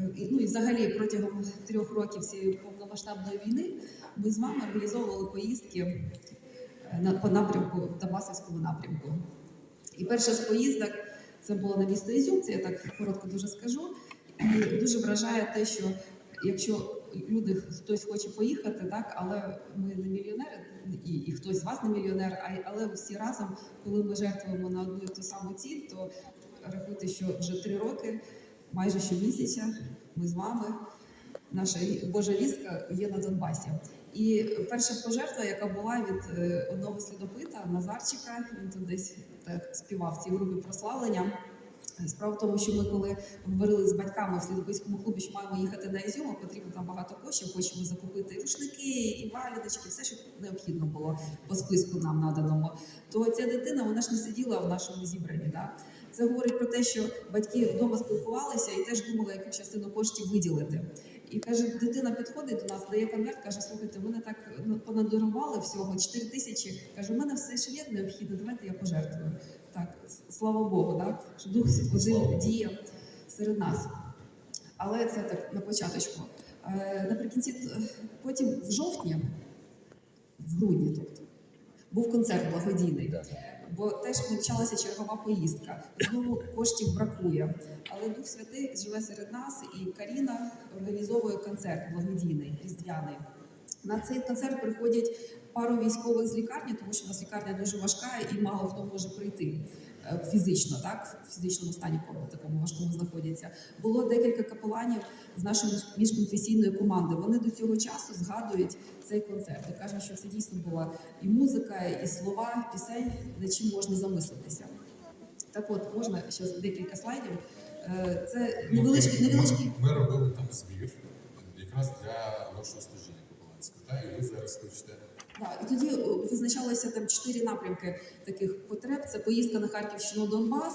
Е, Ну і взагалі протягом трьох років цієї повномасштабної війни ми з вами організовували поїздки е, на по напрямку в Донбасівському напрямку. І перша з поїздок це було на місто Ізюм, це я так коротко дуже скажу. І дуже вражає те, що якщо люди хтось хоче поїхати, так але ми не мільйонери, і, і хтось з вас не мільйонер, а але всі разом, коли ми жертвуємо на одну і ту саму ціль, то рахуйте, що вже три роки, майже щомісяця, ми з вами, наша Божа вістка є на Донбасі. І перша пожертва, яка була від е, одного слідопита Назарчика, він тут десь так співав в цій групі прославлення. Справа в тому, що ми коли говорили з батьками в слідопитському клубі, що маємо їхати на Ізюм, потрібно там багато коштів, хочемо закупити рушники, і валідочки, все, що необхідно було по списку нам наданому. То ця дитина вона ж не сиділа в нашому зібранні. Да? Це говорить про те, що батьки вдома спілкувалися і теж думали, яку частину коштів виділити. І каже, дитина підходить до нас, дає конверт, каже: слухайте, мене так ну, понадорували всього 4 тисячі. Каже, у мене все ще є необхідне, давайте я пожертвую. Так, слава Богу, да? що Дух один діє серед нас. Але це так на початочку. Е, наприкінці, е, потім в жовтні, в грудні, тобто, був концерт благодійний. Бо теж почалася чергова поїздка. Знову коштів бракує. Але Дух Святий живе серед нас, і Каріна організовує концерт благодійний, різдвяний. На цей концерт приходять пару військових з лікарні, тому що у нас лікарня дуже важка і мало хто може прийти фізично, так в фізичному стані такому важкому знаходяться. Було декілька капеланів з нашої міжконфесійної команди. Вони до цього часу згадують цей концерт і кажуть, що це дійсно була і музика, і слова, і пісень, над чим можна замислитися. Так от, можна ще декілька слайдів. Е, Це невеличкі, невеличкі Ми, ми робили там збір якраз для вашого служіння капеланського. Та, і ви зараз хочете Да, і тоді визначалися там чотири напрямки таких потреб: це поїздка на Харківщину Донбас,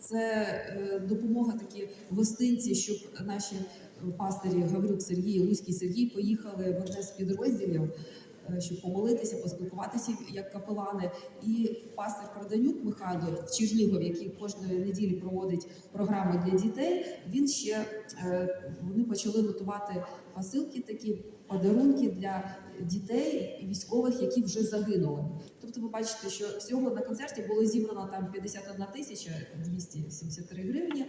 це е, допомога такі гостинці, щоб наші е, пастирі Гаврюк Сергій Луський Сергій поїхали в одне з підрозділів. Е, Щоб помолитися, поспілкуватися як капелани, і пастир Проданюк Михайло в Чернігов, який кожної неділі проводить програми для дітей. Він ще е, вони почали готувати посилки, такі подарунки для дітей і військових, які вже загинули. Тобто, ви бачите, що всього на концерті було зібрано там 51 тисяча 273 гривні.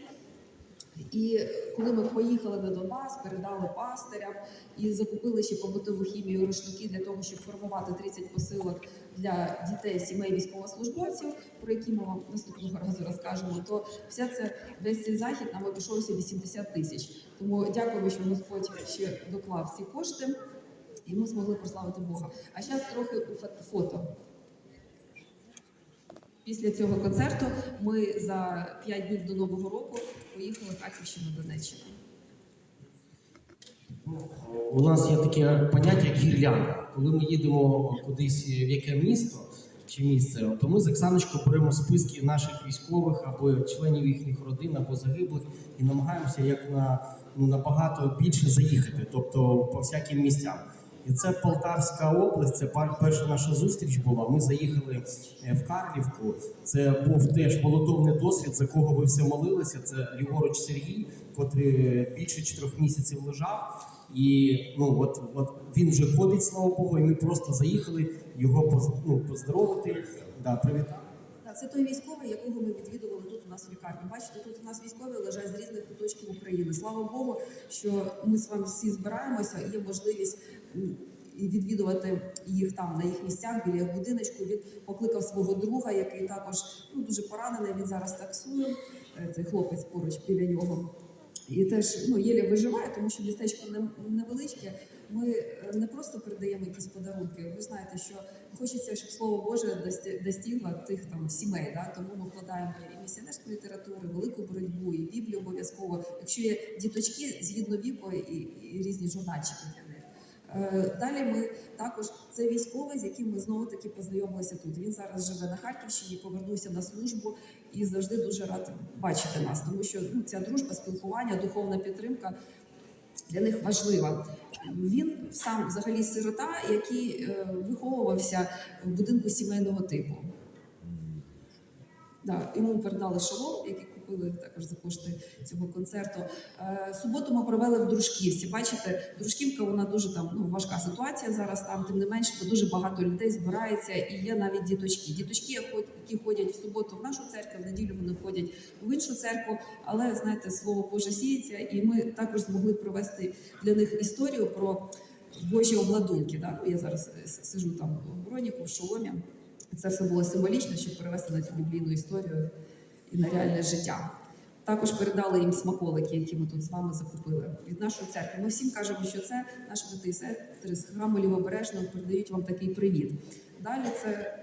І коли ми поїхали на Донбас, передали пастирям і закупили ще побутову хімію рушники для того, щоб формувати 30 посилок для дітей сімей військовослужбовців, про які ми вам наступного разу розкажемо, то вся це весь цей захід нам обійшовся 80 тисяч. Тому дякуємо, що Господь ще доклав ці кошти, і ми змогли прославити Бога. А зараз трохи у фото. Після цього концерту ми за 5 днів до Нового року поїхали в Харківщину Донеччину. У нас є таке поняття як гірлянда. Коли ми їдемо кудись в яке місто чи місце, то ми з Оксаночкою беремо списки наших військових або членів їхніх родин, або загиблих, і намагаємося як на ну набагато більше заїхати, тобто по всяким місцям. І це Полтавська область. Це перша наша зустріч була. Ми заїхали е, в Карлівку. Це був теж молотовний досвід, за кого ви все молилися. Це ліворуч Сергій, котрий більше чотирьох місяців лежав. І ну от, от він вже ходить, слава Богу, і ми просто заїхали його ну, поздоровити, да, привітати. Це той військовий, якого ми відвідували тут у нас в лікарні. Бачите, тут у нас військові лежать з різних куточків України. Слава Богу, що ми з вами всі збираємося. Є можливість відвідувати їх там на їх місцях біля будиночку. Він покликав свого друга, який також ну дуже поранений. Він зараз таксує. Е, Цей хлопець поруч біля нього. І теж ну єлі виживає, тому що містечко не- невеличке. Ми е, не просто передаємо якісь подарунки. Ви знаєте, що хочеться, щоб слово Боже достигло тих там сімей. Да? Тому ми вкладаємо і місіонерську літературу, і велику боротьбу, і Біблію обов'язково. Якщо є діточки згідно віку і, і різні журнальчики для них. Е, Далі ми також це військовий, з яким ми знову таки познайомилися тут. Він зараз живе на Харківщині, повернувся на службу і завжди дуже рад бачити нас, тому що ну, ця дружба, спілкування, духовна підтримка для них важлива. Він сам взагалі сирота, який е, виховувався в будинку сімейного типу. Да, йому передали шолом, який купили також за кошти цього концерту. Е, Суботу ми провели в Дружківці. Бачите, Дружківка вона дуже там ну важка ситуація зараз. Там тим не менш дуже багато людей збирається, і є навіть діточки. Діточки, які ходять в суботу в нашу церкву, в неділю вони ходять в іншу церкву. Але знаєте, слово Боже сіється, і ми також змогли провести для них історію про Божі обладунки. Да? Ну, я зараз е, сижу там в броніку, в шоломі. Це все було символічно, щоб перевести на цю біблійну історію і на реальне життя. Також передали їм смаколики, які ми тут з вами закупили від нашої церкви. Ми всім кажемо, що це наші брати сестри з храму Лівобережного передають вам такий привіт. Далі це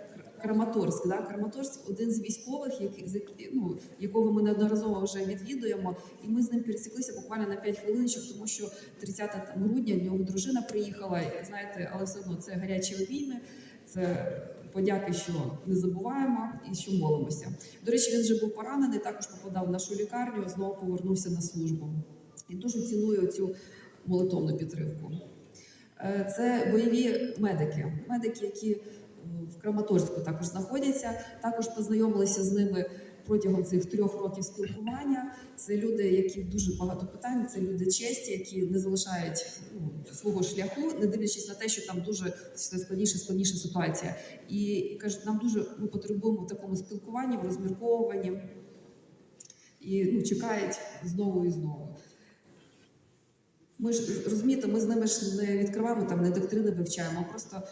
Краматорськ. Да? Краматорськ один з військових, який, ну, якого ми неодноразово вже відвідуємо, і ми з ним пересіклися буквально на 5 хвилиночок, тому що 30 там, грудня в нього дружина приїхала. Знаєте, але все одно це гарячі обійми. Це подяки, що не забуваємо і що молимося. До речі, він вже був поранений, також попадав в нашу лікарню, знову повернувся на службу. І дуже ціную цю молитовну підтримку. Е, Це бойові медики, медики, які в Краматорську також знаходяться. Також познайомилися з ними протягом цих трьох років спілкування. Це люди, які дуже багато питань, це люди честі, які не залишають ну, свого шляху, не дивлячись на те, що там дуже все складніше, складніша ситуація. І, кажуть, нам дуже ми потребуємо в такому спілкуванні, в розмірковуванні. І ну, чекають знову і знову. Ми ж розумієте, ми з ними ж не відкриваємо там, не доктрини вивчаємо, а просто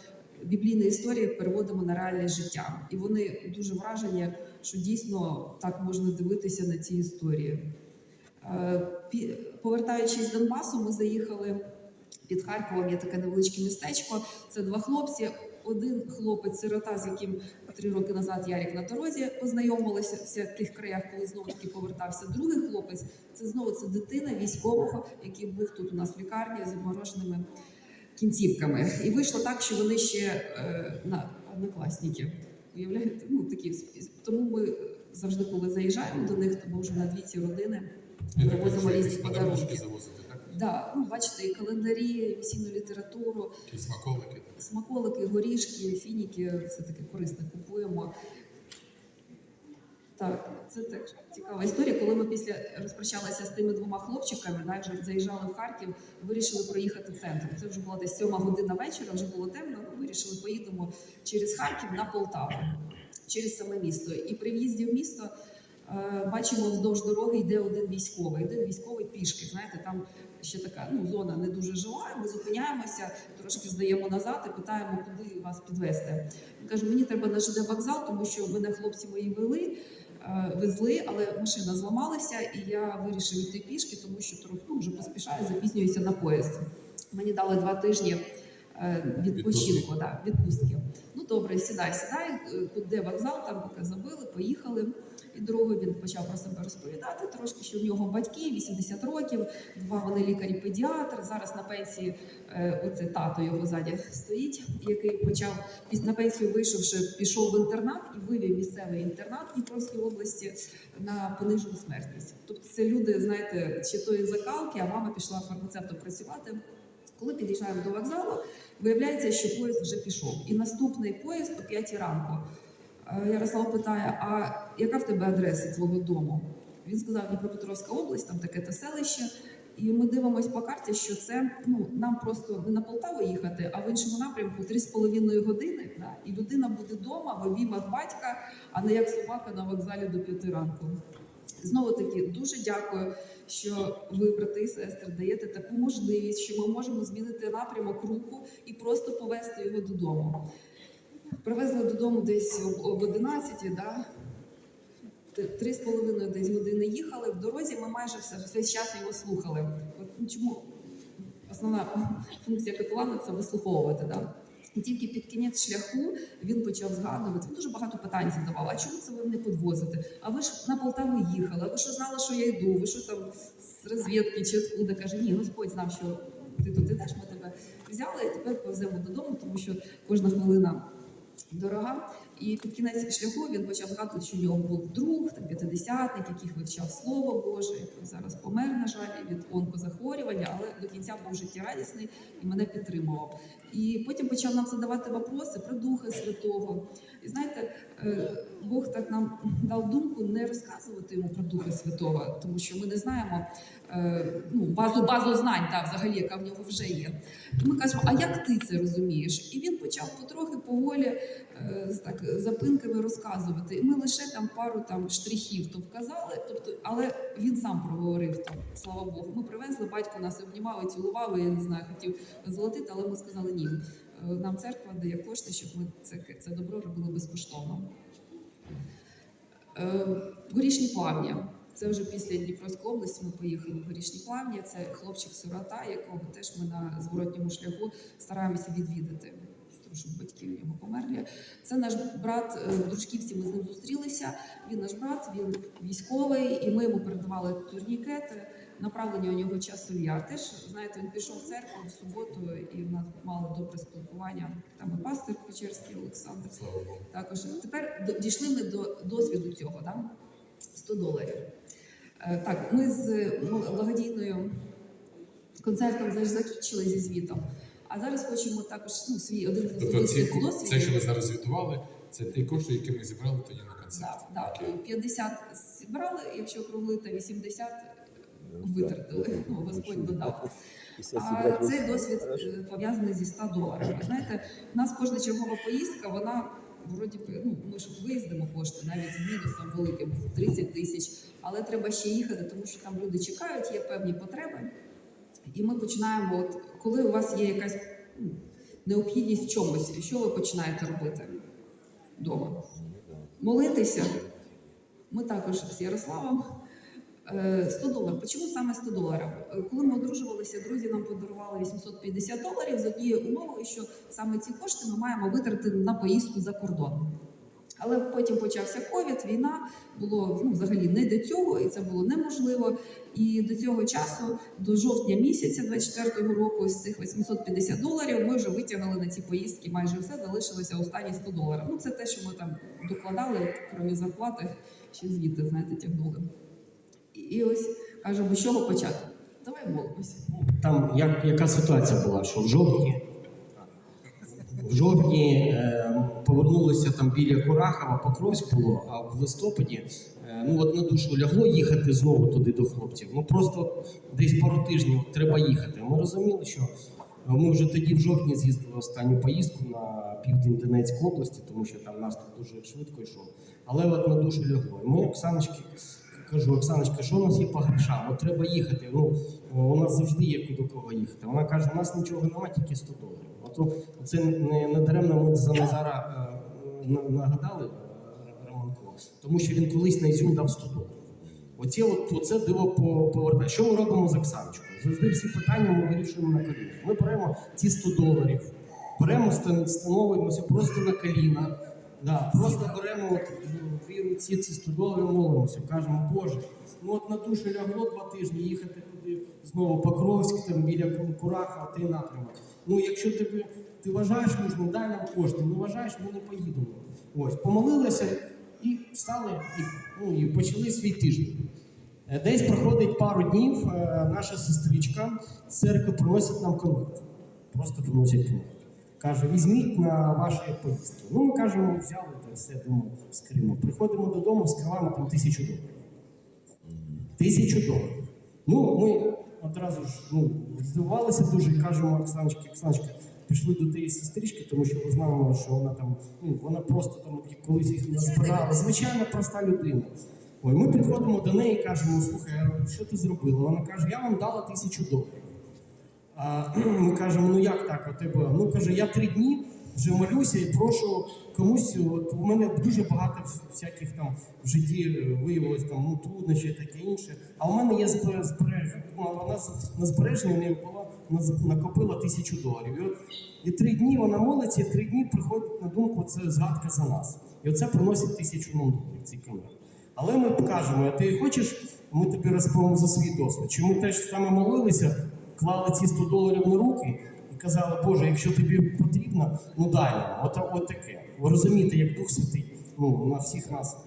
біблійні історії переводимо на реальне життя. І вони дуже вражені, що дійсно так можна дивитися на ці історії. Е, Повертаючись з Донбасу, ми заїхали під Харковом. Є таке невеличке містечко. Це два хлопці. Один хлопець сирота, з яким три роки назад Ярік на дорозі познайомилися в тих краях, коли знову таки повертався. Другий хлопець це знову це дитина військового, який був тут у нас в лікарні з обмороженими кінцівками. І вийшло так, що вони ще е, на однокласники. Уявляєте? Ну такі тому ми завжди, коли заїжджаємо до них, тому вже на дві ці родини привозимо різні подарунки. подарунки завозити, так? Да, ну бачите, і календарі, весільну літературу, Якісь смаколики. смаколики, горішки, фініки, все таки корисне купуємо. Так, це теж цікава історія. Коли ми після розпрощалися з тими двома хлопчиками, да, вже заїжджали в Харків, вирішили проїхати центром. Це вже була десь сьома година вечора, вже було темно. ну, Вирішили, поїдемо через Харків на Полтаву, через саме місто. І при в'їзді в місто е, бачимо вздовж дороги йде один військовий, один військовий пішки. Знаєте, там ще така ну, зона не дуже жива. Ми зупиняємося, трошки здаємо назад і питаємо, куди вас підвезти. Він каже, мені треба на ЖД вокзал, тому що мене хлопці мої вели. Е, Везли, але машина зламалася, і я вирішив йти пішки, тому що трохи ну, вже поспішаю, запізнююся на поїзд. Мені дали два тижні е, відпочинку, да, відпустки. Ну добре, сідай, сідай. Тут де вокзал, там поки забили, поїхали. І другий він почав про себе розповідати трошки, що в нього батьки 80 років, два вони лікарі-педіатр. Зараз на пенсії е, оце тато його ззаді стоїть, який почав на пенсію вийшовши, пішов в інтернат і вивів місцевий інтернат в Дніпровській області на понижену смертність. Тобто це люди, знаєте, ще тої закалки, а мама пішла фармацевтом працювати. Коли під'їжджаємо до вокзалу, виявляється, що поїзд вже пішов. І наступний поїзд о 5 ранку. Е, Ярослав питає: а яка в тебе адреса твого дому? Він сказав Дніпропетровська область, там таке те селище. І ми дивимося по карті, що це ну нам просто не на Полтаву їхати, а в іншому напрямку 3,5 години. Да? І людина буде вдома в обіймах батька, а не як собака на вокзалі до 5 ранку. Знову таки дуже дякую, що ви, брати і сестри, даєте таку можливість, що ми можемо змінити напрямок руху і просто повезти його додому. Привезли додому десь об- об 11, да? Три з половиною десь години їхали. В дорозі ми майже весь час його слухали. От, ну, чому основна функція капелана це вислуховувати. Да? І тільки під кінець шляху він почав згадувати. Він дуже багато питань задавав. А чому це ви мене підвозите? А ви ж на Полтаву їхали? А ви що знали, що я йду? Ви що там з розвідки чи откуда? Каже, ні, Господь знав, що ти тут ідеш, ми тебе взяли і тепер повеземо додому, тому що кожна хвилина дорога. І під кінець шляху він почав згадувати, що в нього був друг, там п'ятидесятник, який вивчав слово Боже, який зараз помер, на жаль, від онкозахворювання, але до кінця був життєрадісний і мене підтримував. І потім почав нам задавати вопроси про Духа Святого. І знаєте, е, Бог так нам дав думку не розказувати йому про Духа Святого, тому що ми не знаємо е, ну, базу базу знань, та взагалі, яка в нього вже є. І ми кажемо, а як ти це розумієш? І він почав потрохи поволі так запинками розказувати. І ми лише там пару там штрихів то вказали, тобто, але він сам проговорив там, слава Богу. Ми привезли, батько нас обнімав і цілував, я не знаю, хотів золотити, але ми сказали ні. Е, Нам церква дає кошти, щоб ми це, це добро робили безкоштовно. Е, Горішні плавня. Це вже після Дніпровської області ми поїхали в горішні плавня. Це хлопчик-сирота, якого теж ми на зворотньому шляху стараємося відвідати, тому що батьки в нього померли. Це наш брат е, в Дружківці. Ми з ним зустрілися. Він наш брат, він військовий, і ми йому передавали турнікети. Направлення у нього часу я теж знаєте, він пішов в церкву в суботу, і в нас мали добре спілкування. Там і пастор Печерський Олександр. Також тепер дійшли ми до досвіду цього, да? 100 доларів. Е, Так, ми з благодійною концертом закінчили зі звітом. А зараз хочемо також ну, свій один з Тобто ці, досвідів. це, що ви зараз звітували, це ті кошти, які ми зібрали тоді на концерт. Да, да. Окей. 50 зібрали, якщо округлити, 80 витратили. Ну, Господь додав. А цей досвід е, пов'язаний зі 100 доларів. Знаєте, у нас кожна чергова поїздка, вона вроді ну ми ж виїздимо кошти навіть з мінусом великим в 30 тисяч, але треба ще їхати, тому що там люди чекають, є певні потреби. І ми починаємо, от коли у вас є якась ну, необхідність в чомусь, що ви починаєте робити вдома? Молитися. Ми також з Ярославом. Е, 100 доларів. Чому саме 100 доларів? Е, Коли ми одружувалися, друзі нам подарували 850 доларів з однією умовою, що саме ці кошти ми маємо витратити на поїздку за кордон. Але потім почався ковід, війна було ну, взагалі не до цього, і це було неможливо. І до цього часу, до жовтня місяця 24-го року, з цих 850 доларів ми вже витягнули на ці поїздки майже все, залишилося останні 100 доларів. Ну це те, що ми там докладали, крім зарплати, ще звідти, знаєте, тягнули. І ось кажемо, з чого почати? Давай молимося. Там як, яка ситуація була, що в жовтні, в жовтні е, повернулися там біля Курахова, Покровськ було, а в листопаді е, ну от на душу лягло їхати знову туди до хлопців. Ну просто десь пару тижнів треба їхати. Ми розуміли, що ми вже тоді в жовтні з'їздили останню поїздку на південь Донецької області, тому що там наступ дуже швидко йшов. Але от на душу лягло. І ми Оксаночки кажу, Оксаночка, що у нас є по грошам? От треба їхати. Ну у нас завжди є до кого їхати. Вона каже, у нас нічого немає, тільки 100 доларів. От це не, не даремно ми за Назара е, нагадали е, Романко, тому що він колись на Ізюм дав 100 доларів. Оці от, оце диво по- повертає. Що ми робимо з Оксаночкою? Завжди всі питання ми вирішуємо на колінах. Ми беремо ці 100 доларів, беремо, стан- становимося просто на коліна. Да, просто беремо от, дві руці ці 100 доларів, молимося, кажемо, Боже, ну от на душу лягло два тижні їхати туди знову Покровськ, там біля Ку- Кураха, той напрямок. Ну, якщо ти, ти вважаєш нужним, дай нам кошти, не вважаєш, ми не поїдемо. Ось, помолилися і встали, і, ну, і почали свій тиждень. Е, Десь проходить пару днів, е, наша сестричка з церкви приносить нам конверт. Просто приносять конверт. Каже, візьміть на ваші поїздки. Ну, ми кажемо, взяли та все, думаю, скримо. Приходимо додому, вскриваємо там тисячу доларів. Тисячу доларів. Ну, ми одразу ж ну, здивувалися дуже і кажемо Оксаночці, Оксаночка, пішли до тієї сестрички, тому що ми знаємо, що вона там, ну, вона просто там колись їх назбирала. Звичайно, проста людина. Ой, ми приходимо до неї і кажемо, слухай, що ти зробила? Вона каже, я вам дала тисячу доларів. А ми кажемо, ну як так? У тебе? Ну каже, я три дні вже молюся і прошу комусь. От у мене дуже багато всяких там в житті е, виявилось там ну, труднощі таке інше. А у мене є збере- збереження. Ну, вона на збереженні в неї була накопила тисячу доларів. І, три дні вона молиться, і три дні приходить на думку, це згадка за нас. І оце приносить тисячу доларів цей конверт. Але ми кажемо, а ти хочеш, ми тобі розповімо за свій досвід. Чи ми теж саме молилися, клали ці 100 доларів на руки і казали, Боже, якщо тобі потрібно, ну дай нам. От, от таке. Ви розумієте, як Дух Святий ну, на всіх нас.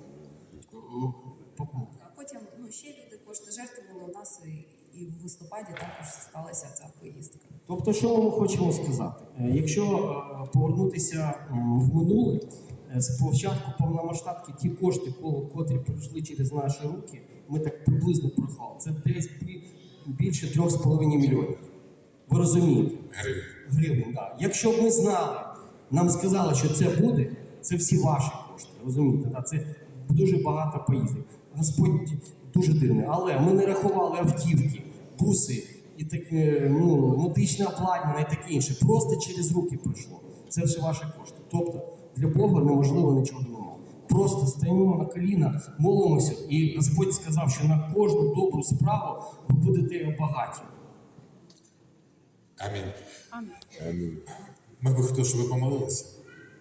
Ну, по- А потім ну, ще люди кошти жертвували у нас і, і в листопаді також сталася ця поїздка. Тобто, що ми хочемо сказати? Е, Якщо е, повернутися в минуле, е, з початку повномасштабки ті кошти, ко- котрі пройшли через наші руки, ми так приблизно прохали. Це десь бі- більше 3,5 мільйонів. Ви розумієте? Гривень. Да. Якщо б ми знали, нам сказали, що це буде, це всі ваші кошти. Розумієте? Да? Це дуже багато поїздок. Господь дуже дивний. Але ми не рахували автівки, буси і таке, ну, медичне обладнання і таке інше. Просто через руки пройшло. Це все ваші кошти. Тобто для Бога неможливо нічого немає. Просто стоїмо на коліна, молимося, і Господь сказав, що на кожну добру справу ви будете багаті. Амінь. Амінь. Ми би хотіли, щоб ви помолилися.